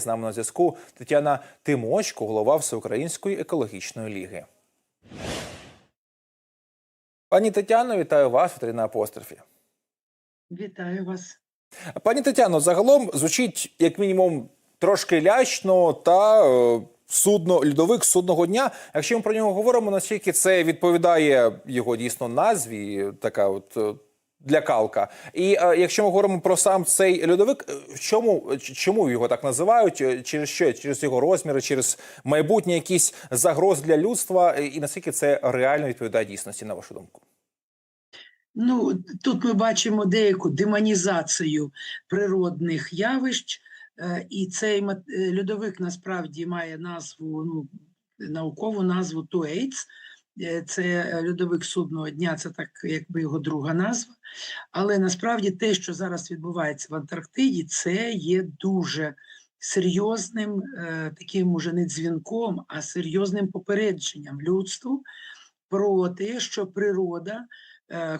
З нами на зв'язку Тетяна Тимочко, голова Всеукраїнської екологічної ліги. Пані Тетяно, вітаю вас, Вітрина апострофі. Вітаю вас. Пані Тетяно, загалом звучить як мінімум трошки лячно та е, судно льодовик судного дня. Якщо ми про нього говоримо, наскільки це відповідає його дійсно назві, така от е, лякалка. І е, якщо ми говоримо про сам цей льодовик, е, чому чому його так називають? Е, Через що? Через його розміри, через майбутні якісь загрози для людства, і наскільки це реально відповідає дійсності, на вашу думку? Ну, тут ми бачимо деяку демонізацію природних явищ, е, і цей льодовик насправді має назву, ну, наукову назву Туейтс. Е, Це е, льодовик судного дня, це так якби його друга назва. Але насправді те, що зараз відбувається в Антарктиді, це є дуже серйозним е, таким уже не дзвінком, а серйозним попередженням людству про те, що природа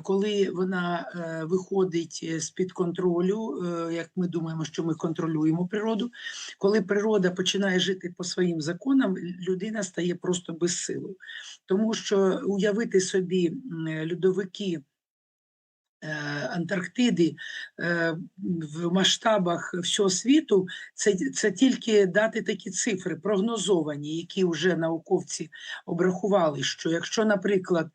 коли вона е, виходить е, з-під контролю, е, як ми думаємо, що ми контролюємо природу, коли природа починає жити по своїм законам, людина стає просто безсилою. Тому що уявити собі е, льодовики е, Антарктиди е, в масштабах всього світу, це, це тільки дати такі цифри прогнозовані, які вже науковці обрахували, що якщо, наприклад,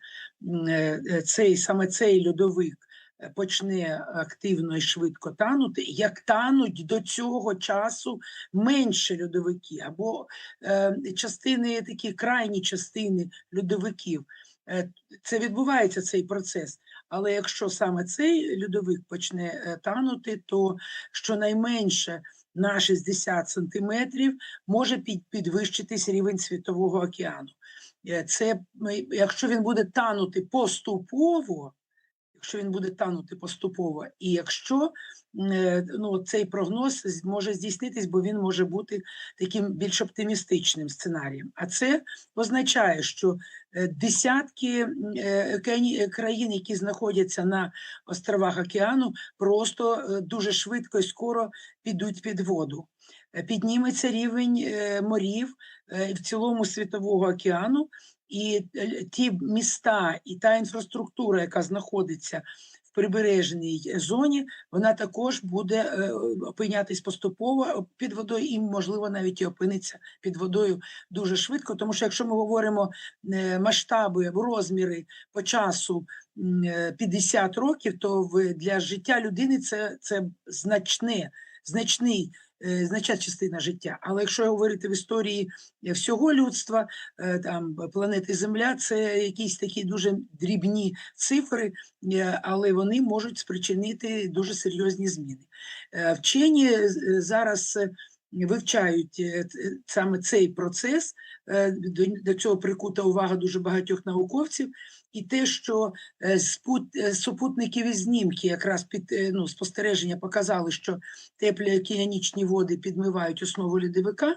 е, е, цей саме цей льодовик е, почне активно і швидко танути, як тануть до цього часу менше льодовики, або е, частини такі крайні частини льодовиків. Е, Це відбувається цей процес. Але якщо саме цей льодовик почне е, танути, то щонайменше на 60 сантиметрів може підвищитись рівень світового океану. Е, Це якщо він буде танути поступово, якщо він буде танути поступово, і якщо е, ну, цей прогноз може здійснитись, бо він може бути таким більш оптимістичним сценарієм. А це означає, що е, десятки е, країн, які знаходяться на островах океану, просто дуже швидко і скоро підуть під воду. Підніметься рівень морів в цілому світового океану, і е, ті міста і та інфраструктура, яка знаходиться в прибережній зоні, вона також буде е, опинятись поступово під водою, і можливо навіть і опиниться під водою дуже швидко. Тому що якщо ми говоримо е, масштаби, розміри по часу м, е, 50 років, то для життя людини це, це значне, значний. Е, Значна частина життя, але якщо говорити в історії е, всього людства, е, там планети Земля, це якісь такі дуже дрібні цифри, але вони можуть спричинити дуже серйозні зміни. Вчені зараз вивчають е, саме цей процес. е, До, цього прикута увага дуже багатьох науковців, і те, що е, спут, е, супутникові знімки, якраз під ну, спостереження показали, що теплі океанічні води підмивають основу льодовика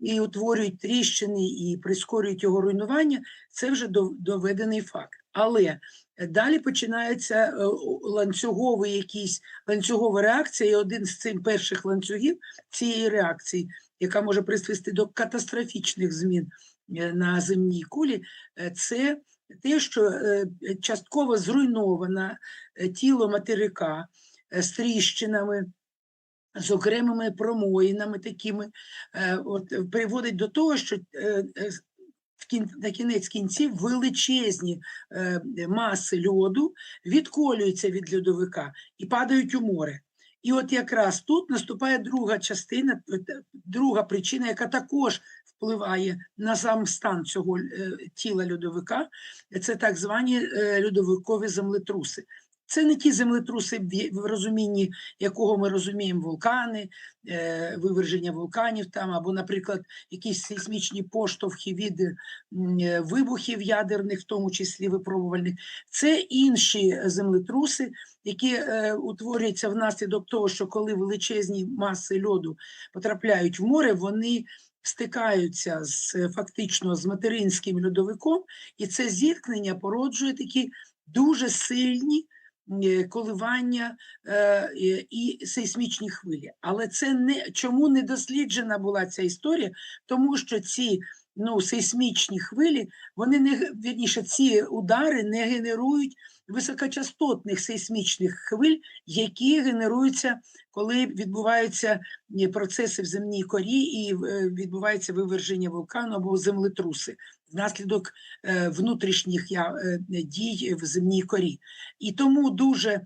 і утворюють тріщини і прискорюють його руйнування, це вже дов- доведений факт. Але е, далі починається е, ланцюговий якийсь ланцюгова реакція, і один з цих перших ланцюгів цієї реакції, яка може призвести до катастрофічних змін е, на земній кулі, це те, що частково зруйноване е, тіло материка з тріщинами, з окремими промоїнами такими, от, приводить до того, що на кінець кінців величезні е, маси льоду відколюються від льодовика і падають у море. І от якраз тут наступає друга частина, е, друга причина, яка також впливає на сам стан цього е, тіла льодовика, це так звані е, льодовикові землетруси. Це не ті землетруси, в розумінні якого ми розуміємо вулкани, е, виверження вулканів там, або, наприклад, якісь сейсмічні поштовхи від е, вибухів ядерних, в тому числі випробувальних. Це інші землетруси, які е, утворюються внаслідок того, що коли величезні маси льоду потрапляють в море, вони стикаються з фактично з материнським льодовиком, і це зіткнення породжує такі дуже сильні коливання е, і сейсмічні хвилі. Але це не чому не досліджена була ця історія? Тому що ці ну, сейсмічні хвилі, вони не вірніше, ці удари не генерують високочастотних сейсмічних хвиль, які генеруються, коли відбуваються е, процеси в земній корі і е, відбувається виверження вулкану або землетруси внаслідок е, внутрішніх дій в земній корі. І тому дуже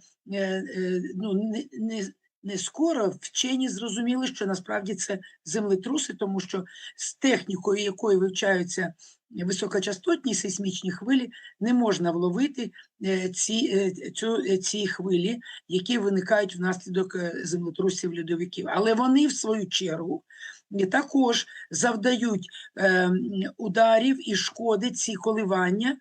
ну, не, не, скоро вчені зрозуміли, що насправді це землетруси, тому що з технікою, якою вивчаються високочастотні сейсмічні хвилі, не можна вловити е, ці, е, цю, е, ці хвилі, які виникають внаслідок землетрусів льодовиків. Але вони, в свою чергу, також завдають ударів і шкоди ці коливання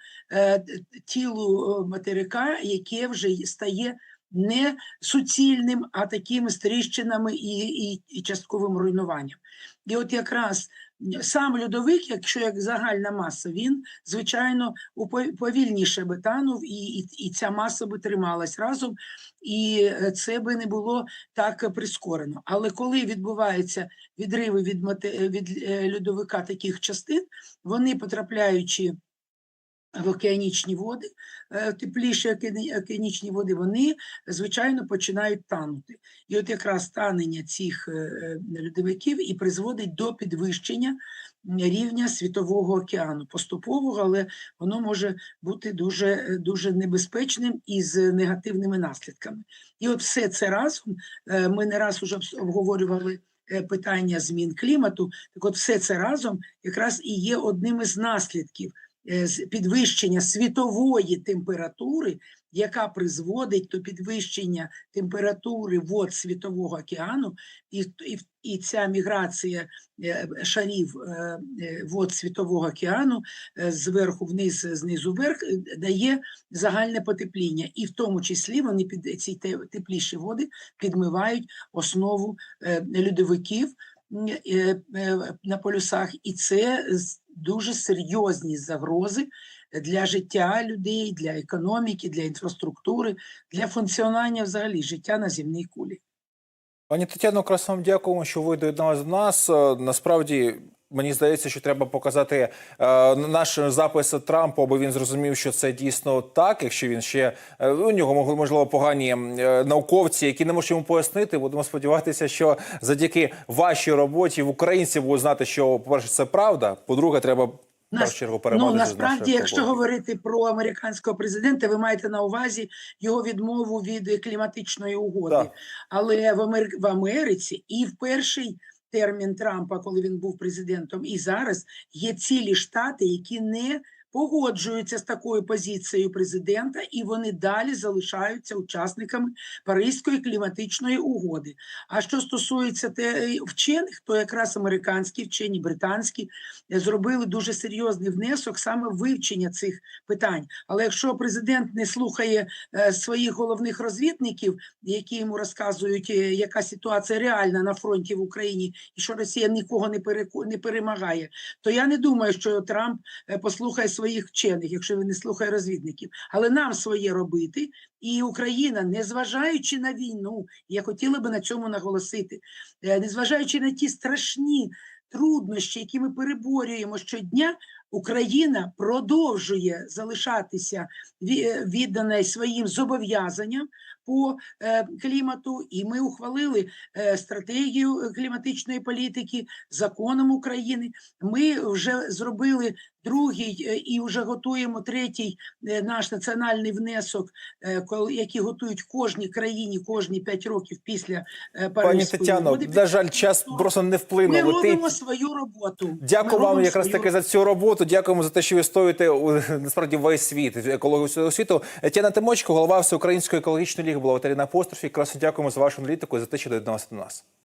тілу материка, яке вже стає не суцільним, а такими стріщинами і, і, і частковим руйнуванням. І от якраз сам льодовик, якщо як загальна маса, він звичайно повільніше би танув, і, і, і ця маса би трималась разом, і це би не було так прискорено. Але коли відбуваються відриви від, від е, льодовика таких частин, вони потрапляючи в океанічні води, е, тепліші океані- океанічні води, вони, звичайно, починають танути. І от якраз танення цих е, е, льодовиків і призводить до підвищення рівня світового океану, поступового, але воно може бути дуже, дуже небезпечним і з негативними наслідками. І от все це разом, ми не раз уже обговорювали питання змін клімату, так от все це разом якраз і є одним із наслідків підвищення світової температури, яка призводить до підвищення температури вод Світового океану, і, і, і ця міграція е, шарів е, е, вод Світового океану е, зверху вниз, знизу вверх, е, дає загальне потепління. І в тому числі вони під ці тепліші води підмивають основу е, льодовиків е, е, на полюсах, і це дуже серйозні загрози для життя людей, для економіки, для інфраструктури, для функціонування взагалі життя на земній кулі. Пані Тетяно, якраз вам дякуємо, що ви доєдналися до нас. Е, Насправді. Мені здається, що треба показати е, наш запис Трампу, аби він зрозумів, що це дійсно так. Якщо він ще е, у нього мог- можливо погані е, науковці, які не можуть йому пояснити. Будемо сподіватися, що завдяки вашій роботі в українці будуть знати, що по перше, це правда. По-друге, треба Нас- чергу. Ну насправді, якщо говорити про американського президента, ви маєте на увазі його відмову від кліматичної угоди. Так. Але в, Амер... в Америці і в перший термін Трампа, коли він був президентом, і зараз є цілі штати, які не погоджуються з такою позицією президента, і вони далі залишаються учасниками Паризької кліматичної угоди. А що стосується те, вчених, то якраз американські вчені, британські е, зробили дуже серйозний внесок саме вивчення цих питань. Але якщо президент не слухає е, своїх головних розвідників, які йому розказують, е, яка ситуація реальна на фронті в Україні, і що Росія нікого не перемагає, то я не думаю, що Трамп е, послухає своїх вчених, якщо він не слухає розвідників. Але нам своє робити, і Україна, незважаючи на війну, я хотіла би на цьому наголосити, е, незважаючи на ті страшні труднощі, які ми переборюємо щодня, Україна продовжує залишатися е, своїм зобов'язанням по е, клімату, і ми ухвалили стратегію кліматичної політики законом України. Ми вже зробили другий е, і вже готуємо третій е, наш національний внесок, е, який готують кожній країні кожні п'ять років після Пані Тетяно, на жаль, час просто не Ми вплинув. Летить. робимо свою роботу. Дякую Ми вам якраз свою таки за цю роботу. Дякуємо за те, що ви стоїте у насправді весь світ, екологію світу. Тетяна Тимочко, голова Всеукраїнської екологічної ліги, була в на апострофі. Якраз дякуємо за вашу аналітику і за те, що доєдналися до нас.